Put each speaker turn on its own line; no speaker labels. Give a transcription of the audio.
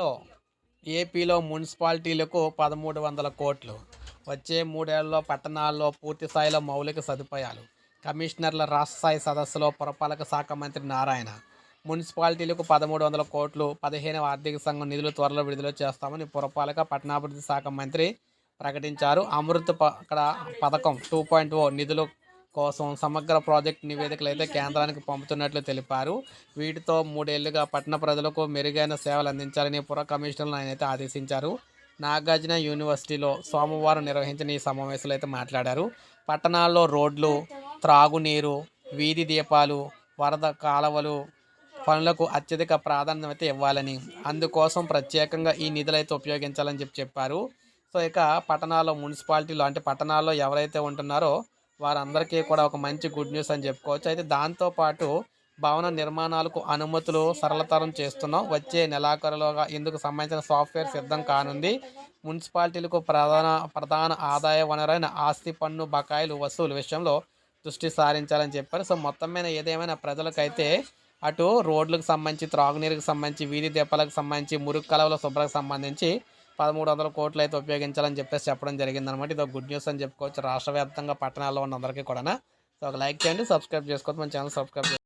లో ఏపీలో మున్సిపాలిటీలకు పదమూడు వందల కోట్లు. వచ్చే మూడేళ్ళలో పట్టణాల్లో పూర్తి స్థాయిలో మౌలిక సదుపాయాలు. కమిషనర్ల రాష్ట్ర స్థాయి సదస్సులో పురపాలక శాఖ మంత్రి నారాయణ. మున్సిపాలిటీలకు పదమూడు వందల కోట్లు. పదిహేనవ ఆర్థిక సంఘం నిధులు త్వరలో విడుదల చేస్తామని పురపాలక పట్టణాభివృద్ధి శాఖ మంత్రి ప్రకటించారు. అమృత్ పక్కడ పథకం టూ పాయింట్ ఓ నిధులు కోసం సమగ్ర ప్రాజెక్ట్ నివేదికలు అయితే కేంద్రానికి పంపుతున్నట్లు తెలిపారు. వీటితో మూడేళ్ళుగా పట్టణ ప్రజలకు మెరుగైన సేవలు అందించాలని పుర కమిషనర్లు ఆయన అయితే ఆదేశించారు. నాగార్జున యూనివర్సిటీలో సోమవారం నిర్వహించిన ఈ సమావేశంలో అయితే మాట్లాడారు. పట్టణాల్లో రోడ్లు త్రాగునీరు వీధి దీపాలు వరద కాలువలు పనులకు అత్యధిక ప్రాధాన్యత ఇవ్వాలని అందుకోసం ప్రత్యేకంగా ఈ నిధులైతే ఉపయోగించాలని చెప్పి చెప్పారు. సో ఇక పట్టణాల్లో మున్సిపాలిటీలో అంటే పట్టణాల్లో ఎవరైతే ఉంటున్నారో వారందరికీ కూడా ఒక మంచి గుడ్ న్యూస్ అని చెప్పుకోవచ్చు. అయితే దాంతోపాటు భవన నిర్మాణాలకు అనుమతులు సరళతరం చేస్తున్నాం. వచ్చే నెలాఖరులోగా ఇందుకు సంబంధించిన సాఫ్ట్వేర్ సిద్ధం కానుంది. మున్సిపాలిటీలకు ప్రధాన ప్రధాన ఆదాయ వనరైన ఆస్తి పన్ను బకాయిలు వసూలు విషయంలో దృష్టి సారించాలని చెప్పారు. సో మొత్తం మీద ఏదేమైనా ప్రజలకైతే అటు రోడ్లకు సంబంధించి త్రాగునీరుకు సంబంధించి వీధి దీపాలకు సంబంధించి మురుగు కలవల శుభ్రకు సంబంధించి పదమూడు వందల కోట్లు అయితే ఉపయోగించాలని చెప్పేసి చెప్పడం జరిగిందనమాట. ఇది ఒక గుడ్ న్యూస్ అని చెప్పుకోవచ్చు. రాష్ట్ర వ్యాప్తంగా పట్టణాల్లో ఉన్న అందరికీ కూడా సో ఒక లైక్ చేయండి సబ్స్క్రైబ్ చేసుకోవచ్చు మన ఛానల్ సబ్స్క్రైబ్